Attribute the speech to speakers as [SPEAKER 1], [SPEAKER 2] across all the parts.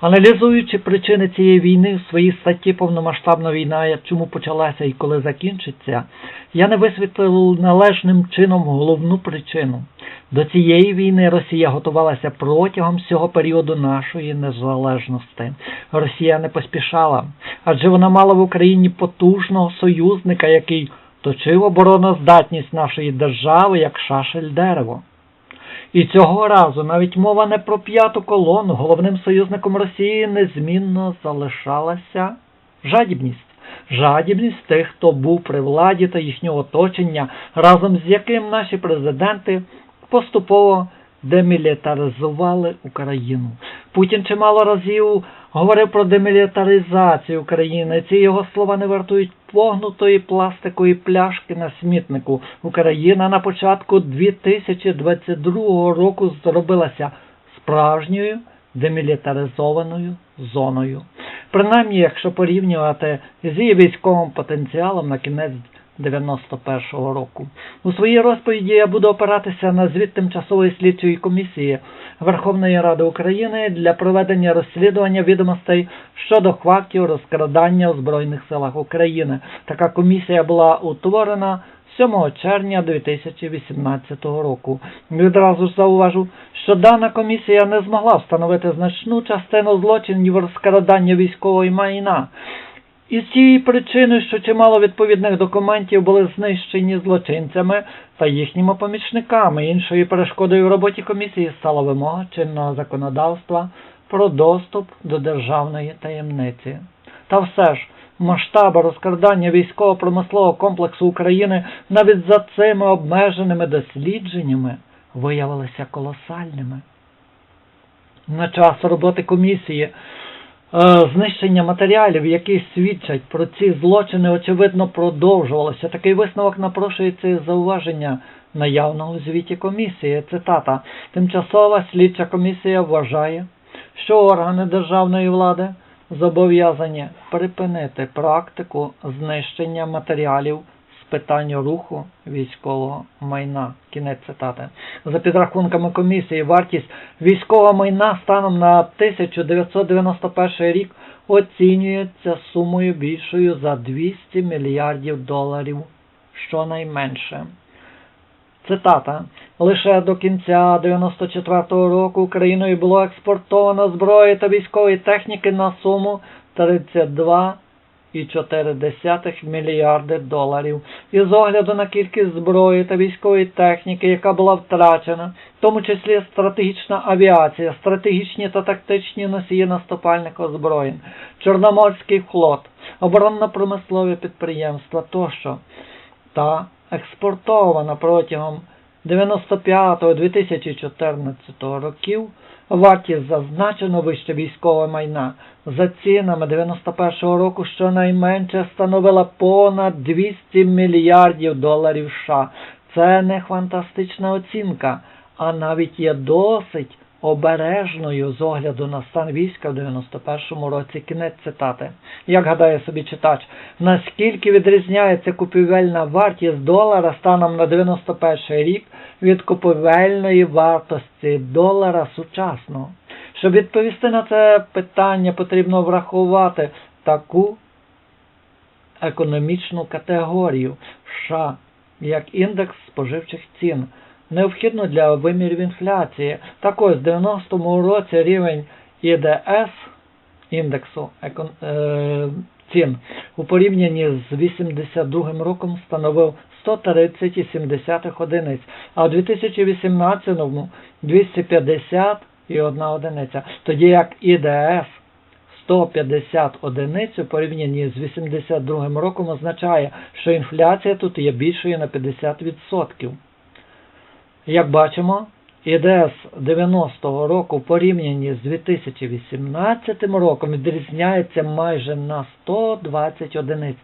[SPEAKER 1] Аналізуючи причини цієї війни в своїй статті повномасштабна війна, чому почалася і коли закінчиться, я не висвітлив належним чином головну причину. До цієї війни Росія готувалася протягом всього періоду нашої незалежності. Росія не поспішала, адже вона мала в Україні потужного союзника, який точив обороноздатність нашої держави як шашель дерево. І цього разу навіть мова не про п'яту колону. Головним союзником Росії незмінно залишалася жадібність. Жадібність тих, хто був при владі та їхнього оточення, разом з яким наші президенти поступово демілітаризували Україну. Путін чимало разів говорив про демілітаризацію України. Ці його слова не вартують погнутої пластикової пляшки на смітнику. Україна на початку 2022 року зробилася справжньою демілітаризованою зоною. Принаймні, якщо порівнювати з її військовим потенціалом на кінець 91-го року. У своїй розповіді я буду опиратися на звіт тимчасової слідчої комісії Верховної Ради України для проведення розслідування відомостей щодо фактів розкрадання у Збройних силах України. Така комісія була утворена 7 червня 2018 року. Відразу ж зауважу, що дана комісія не змогла встановити значну частину злочинів розкрадання військової майна. І з цієї причини, що чимало відповідних документів були знищені злочинцями та їхніми помічниками. Іншою перешкодою в роботі комісії стала вимога чинного законодавства про доступ до державної таємниці. Та все ж, масштаби розкрадання військово-промислового комплексу України навіть за цими обмеженими дослідженнями виявилися колосальними. На час роботи комісії знищення матеріалів, які свідчать про ці злочини, очевидно продовжувалося. Такий висновок напрошується із зауваження наявного звіті комісії. Цитата. Тимчасова слідча комісія вважає, що органи державної влади зобов'язані припинити практику знищення матеріалів питань руху військового майна. Кінець цитати. За підрахунками комісії, вартість військового майна станом на 1991 рік оцінюється сумою більшою за 200 мільярдів доларів щонайменше. Цитата. Лише до кінця 94-го року Україною було експортовано зброї та військової техніки на суму 32,4 мільярди доларів. І з огляду на кількість зброї та військової техніки, яка була втрачена, в тому числі стратегічна авіація, стратегічні та тактичні носії наступальних озброєнь, Чорноморський флот, оборонно-промислові підприємства тощо та експортована протягом 95-2014 років вартість зазначено вище військове майна за цінами 91-го року щонайменше становила понад 200 мільярдів доларів США. Це не фантастична оцінка, а навіть є досить обережною з огляду на стан війська в 91-му році. Кінець цитати. Як гадає собі читач, наскільки відрізняється купівельна вартість долара станом на 91 рік від купівельної вартості долара сучасного? Щоб відповісти на це питання, потрібно врахувати таку економічну категорію США, як індекс споживчих цін необхідно для вимірів інфляції. Так ось в 90-му році рівень ІДС індексу е, цін у порівнянні з 82 роком становив 130,7 одиниць, а у 2018-му 250,1 одиниця. Тоді як ІДС 150 одиниць у порівнянні з 82 роком означає, що інфляція тут є більшою на 50%. Як бачимо, ІДС 90-го року в порівнянні з 2018 роком відрізняється майже на 120 одиниць,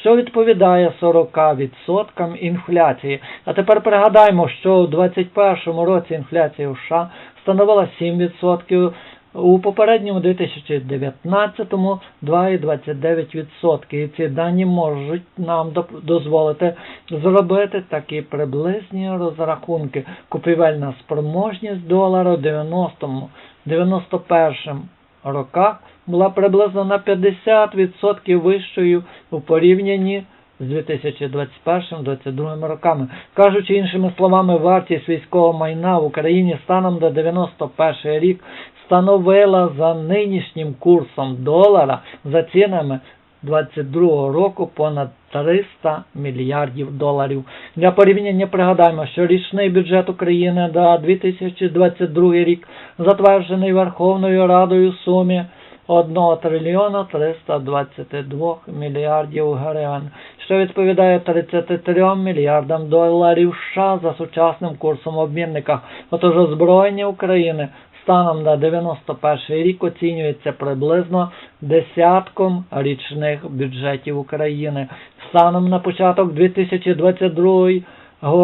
[SPEAKER 1] що відповідає 40% інфляції. А тепер пригадаємо, що у 2021 році інфляція в США становила 7%, у попередньому 2019-му 2,29%. І ці дані можуть нам дозволити зробити такі приблизні розрахунки. Купівельна спроможність долара в 90-му, 91-м роках була приблизно на 50% вищою у порівнянні з 2021-2022 роками. Кажучи іншими словами, вартість військового майна в Україні станом до 91 рік становила за нинішнім курсом долара за цінами 22 року понад 300 мільярдів доларів. Для порівняння пригадаємо, що річний бюджет України на 2022 рік затверджений Верховною Радою в сумі 1 трильйона 322 мільярдів гривень, що відповідає 33 мільярдам доларів США за сучасним курсом обмінника. Отож озброєння України станом на 91 рік оцінюється приблизно десятком річних бюджетів України. Станом на початок 2022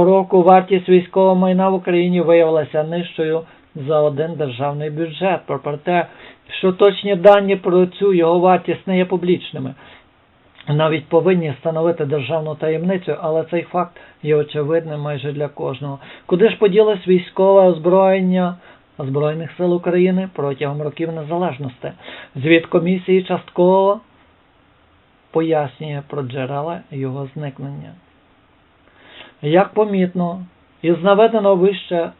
[SPEAKER 1] року вартість військового майна в Україні виявилася нижчою за один державний бюджет. Проте, що точні дані про цю його вартість не є публічними. Навіть повинні становити державну таємницю, але цей факт є очевидним майже для кожного. Куди ж поділось військове озброєння Збройних сил України протягом років незалежності? Звіт комісії частково пояснює про джерела його зникнення. Як помітно, із наведеного вище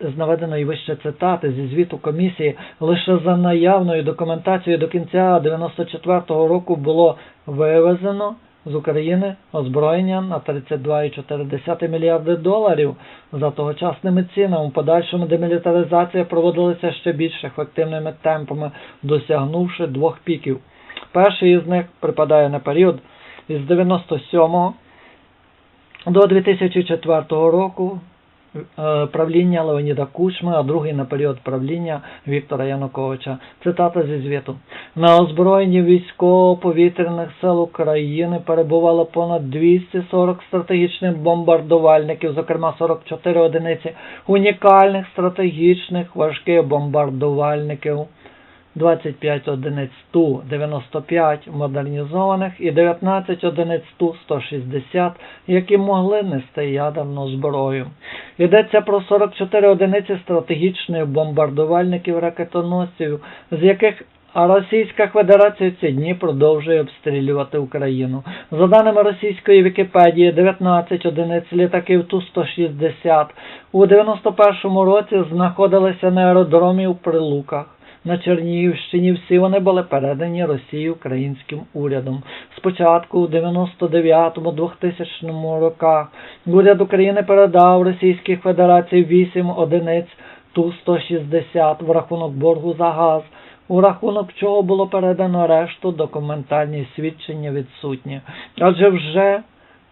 [SPEAKER 1] з наведеної вище цитати зі звіту комісії лише за наявною документацією до кінця 94-го року було вивезено з України озброєння на 32,4 мільярди доларів за тогочасними цінами. У подальшому демілітаризація проводилася ще більш ефективними темпами, досягнувши двох піків. Перший із них припадає на період із 97 до 2004 року правління Леоніда Кучми, а другий на період правління Віктора Януковича. Цитата зі звіту. На озброєнні військово-повітряних сил України перебувало понад 240 стратегічних бомбардувальників, зокрема 44 одиниці унікальних стратегічних важких бомбардувальників. 25 одиниць Ту-95 модернізованих і 19 одиниць Ту-160, які могли нести ядерну зброю. Йдеться про 44 одиниці стратегічних бомбардувальників ракетоносців, з яких а Російська Федерація ці дні продовжує обстрілювати Україну. За даними російської Вікіпедії, 19 одиниць літаків Ту-160 у 91-му році знаходилися на аеродромі у Прилуках на Чернігівщині всі вони були передані Росії українським урядом. Спочатку у 99-2000 роках уряд України передав Російській Федерації 8 одиниць Ту-160 в рахунок боргу за газ, у рахунок чого було передано решту документальні свідчення відсутні. Адже вже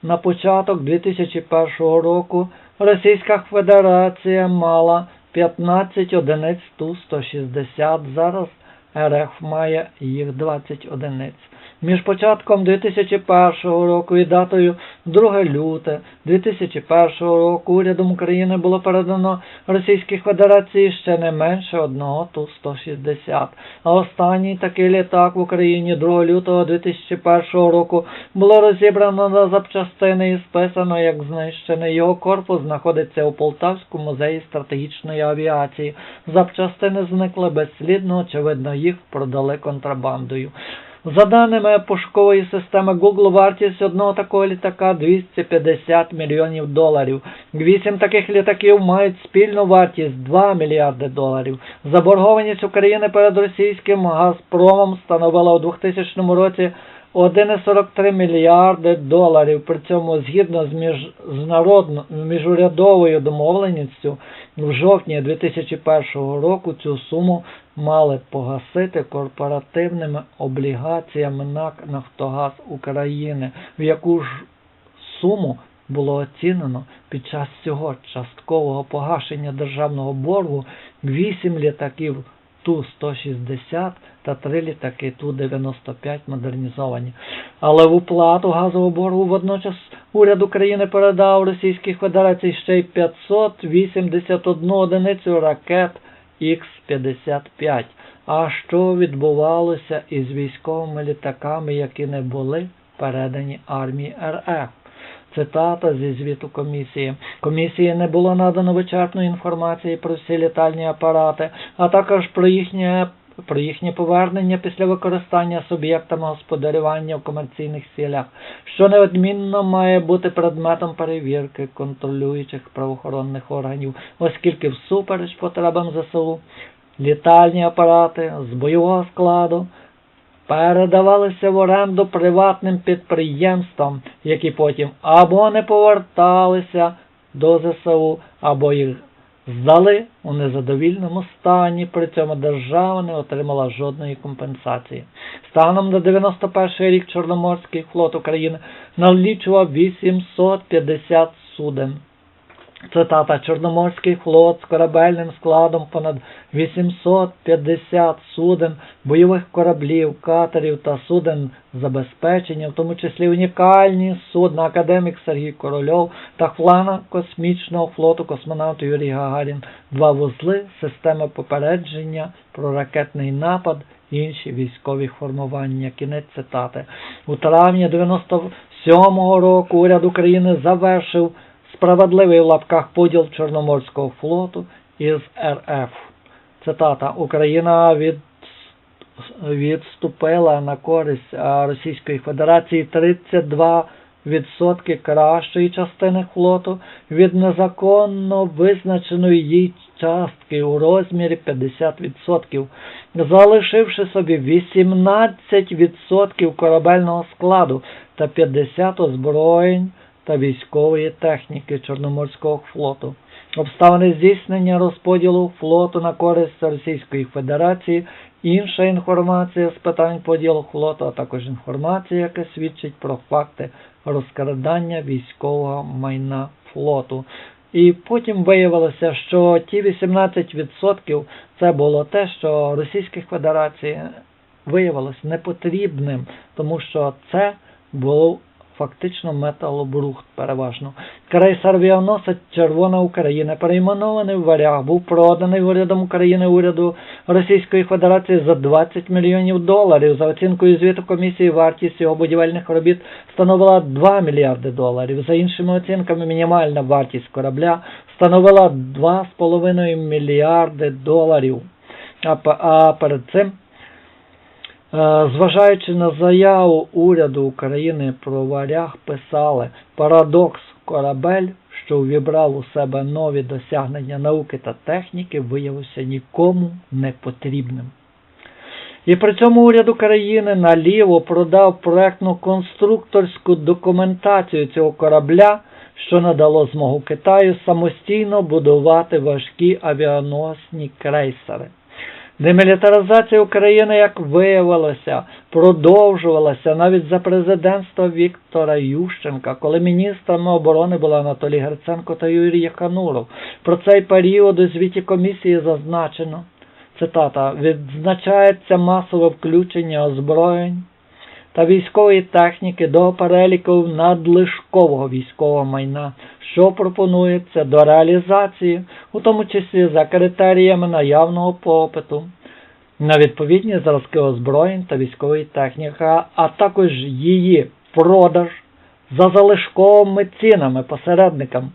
[SPEAKER 1] на початок 2001 року Російська Федерація мала 15 одиниць Ту-160, зараз РФ має їх 20 одиниць. Між початком 2001 року і датою 2 люте 2001 року урядом України було передано Російській Федерації ще не менше одного Ту-160. А останній такий літак в Україні 2 лютого 2001 року було розібрано на запчастини і списано як знищений. Його корпус знаходиться у Полтавському музеї стратегічної авіації. Запчастини зникли безслідно, очевидно, їх продали контрабандою. За даними пошукової системи Google, вартість одного такого літака 250 мільйонів доларів. Вісім таких літаків мають спільну вартість 2 мільярди доларів. Заборгованість України перед російським Газпромом становила у 2000 році 1,43 мільярди доларів. При цьому згідно з міжнародною міжурядовою домовленістю в жовтні 2001 року цю суму мали погасити корпоративними облігаціями НАК Нафтогаз України, в яку ж суму було оцінено під час цього часткового погашення державного боргу 8 літаків Ту-160 та 3 літаки Ту-95 модернізовані. Але в уплату газового боргу водночас уряд України передав Російській Федерації ще й 581 одиницю ракет Х-55. А що відбувалося із військовими літаками, які не були передані армії РФ? Цитата зі звіту комісії. Комісії не було надано вичерпної інформації про всі літальні апарати, а також про їхнє про їхнє повернення після використання суб'єктами господарювання у комерційних цілях, що неодмінно має бути предметом перевірки контролюючих правоохоронних органів, оскільки всупереч потребам ЗСУ літальні апарати з бойового складу передавалися в оренду приватним підприємствам, які потім або не поверталися до ЗСУ, або їх здали у незадовільному стані, при цьому держава не отримала жодної компенсації. Станом на 91 рік Чорноморський флот України налічував 850 суден. Цитата Чорноморський флот з корабельним складом понад 850 суден, бойових кораблів, катерів та суден забезпечення, в тому числі унікальні судна академік Сергій Корольов та флана космічного флоту космонавт Юрій Гагарін, два вузли, системи попередження про ракетний напад, інші військові формування. Кінець цитати. У травні 97-го року уряд України завершив справедливий в лапках поділ Чорноморського флоту із РФ. Цитата Україна від, відступила на користь Російської Федерації 32 відсотки кращої частини флоту від незаконно визначеної їй частки у розмірі 50%, залишивши собі 18% корабельного складу та 50 озброєнь та військової техніки Чорноморського флоту. Обставини здійснення розподілу флоту на користь Російської Федерації, інша інформація з питань поділу флоту, а також інформація, яка свідчить про факти розкрадання військового майна флоту. І потім виявилося, що ті 18% це було те, що Російській Федерації виявилось непотрібним, тому що це було фактично металобрухт переважно. Крейсер авіаносець Червона Україна, перейменований в варяг, був проданий урядом України уряду Російської Федерації за 20 мільйонів доларів. За оцінкою звіту комісії, вартість його будівельних робіт становила 2 мільярди доларів. За іншими оцінками, мінімальна вартість корабля становила 2,5 мільярди доларів. А, перед цим Зважаючи на заяву уряду України про варяг, писали парадокс корабель, що увібрав у себе нові досягнення науки та техніки, виявився нікому не потрібним. І при цьому уряд України наліво продав проектно-конструкторську документацію цього корабля, що надало змогу Китаю самостійно будувати важкі авіаносні крейсери. Демілітаризація України, як виявилося, продовжувалася навіть за президентства Віктора Ющенка, коли міністрами оборони були Анатолій Герценко та Юрій Хануров. Про цей період у звіті комісії зазначено, цитата, відзначається масове включення озброєнь та військової техніки до переліку надлишкового військового майна, що пропонується до реалізації, у тому числі за критеріями наявного попиту на відповідні зразки озброєнь та військової техніки, а також її продаж за залишковими цінами посередникам.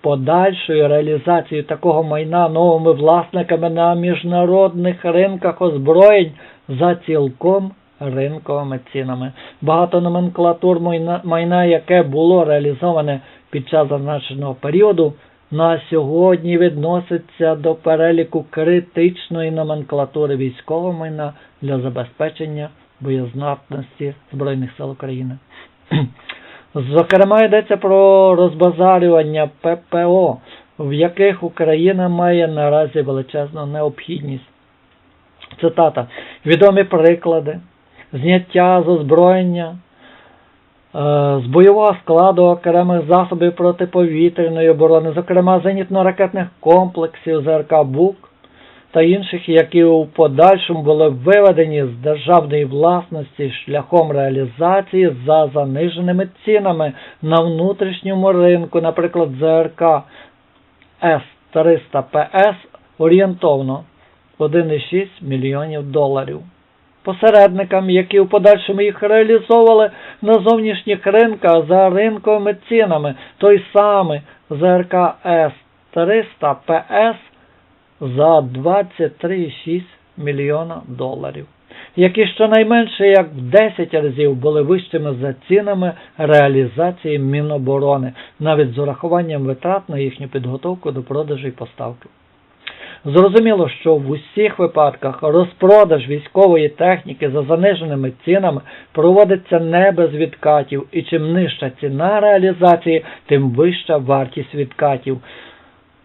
[SPEAKER 1] Подальшою реалізацією такого майна новими власниками на міжнародних ринках озброєнь за цілком ринковими цінами. Багато номенклатур майна, яке було реалізоване під час зазначеного періоду, на сьогодні відноситься до переліку критичної номенклатури військового майна для забезпечення боєздатності Збройних сил України. Зокрема, йдеться про розбазарювання ППО, в яких Україна має наразі величезну необхідність. Цитата. Відомі приклади зняття з озброєння, е, з бойового складу окремих засобів протиповітряної оборони, зокрема зенітно-ракетних комплексів ЗРК БУК та інших, які у подальшому були виведені з державної власності шляхом реалізації за заниженими цінами на внутрішньому ринку, наприклад, ЗРК С-300ПС орієнтовно 1,6 мільйонів доларів посередникам, які в подальшому їх реалізовували на зовнішніх ринках за ринковими цінами. Той самий ЗРК С-300 ПС за 23,6 мільйона доларів, які щонайменше як в 10 разів були вищими за цінами реалізації Міноборони, навіть з урахуванням витрат на їхню підготовку до продажу і поставки. Зрозуміло, що в усіх випадках розпродаж військової техніки за заниженими цінами проводиться не без відкатів, і чим нижча ціна реалізації, тим вища вартість відкатів.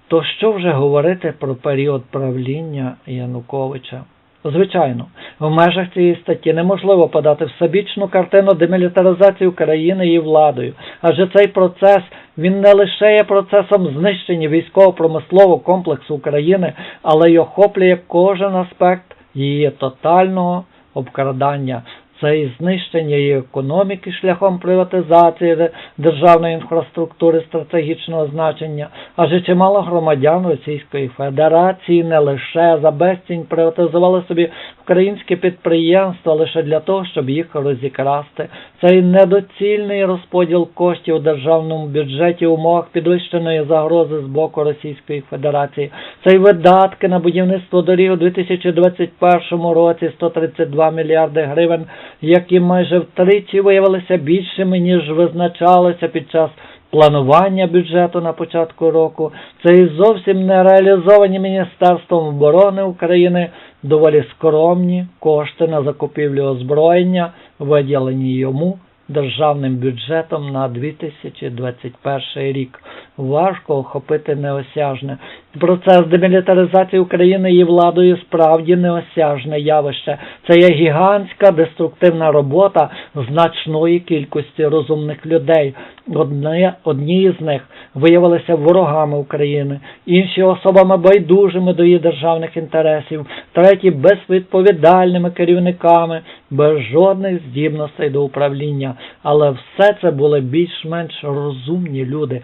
[SPEAKER 1] То що вже говорити про період правління Януковича? Звичайно, в межах цієї статті неможливо подати всебічну картину демілітаризації України її владою, адже цей процес він не лише є процесом знищення військово-промислового комплексу України, але й охоплює кожен аспект її тотального обкрадання. Це і знищення її економіки шляхом приватизації державної інфраструктури стратегічного значення, адже чимало громадян Російської Федерації не лише за безцінь приватизували собі українські підприємства лише для того, щоб їх розікрасти. Це і недоцільний розподіл коштів у державному бюджеті в умовах підвищеної загрози з боку Російської Федерації. Це й видатки на будівництво доріг у 2021 році 132 мільярди гривень, які майже втричі виявилися більшими, ніж визначалося під час планування бюджету на початку року. Це і зовсім не реалізовані Міністерством оборони України доволі скромні кошти на закупівлю озброєння, виділені йому державним бюджетом на 2021 рік. Важко охопити неосяжне. Процес демілітаризації України її владою справді неосяжне явище. Це є гігантська деструктивна робота значної кількості розумних людей. Одні, одні з них виявилися ворогами України, інші особами байдужими до її державних інтересів, треті безвідповідальними керівниками, без жодних здібностей до управління. Але все це були більш-менш розумні люди,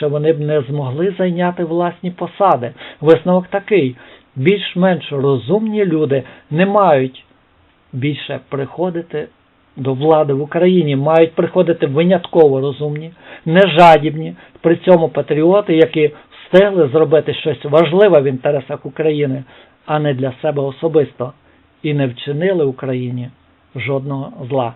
[SPEAKER 1] інакше вони б не змогли зайняти власні посади. Висновок такий: більш-менш розумні люди не мають більше приходити до влади в Україні, мають приходити винятково розумні, нежадібні, при цьому патріоти, які встигли зробити щось важливе в інтересах України, а не для себе особисто, і не вчинили Україні жодного зла.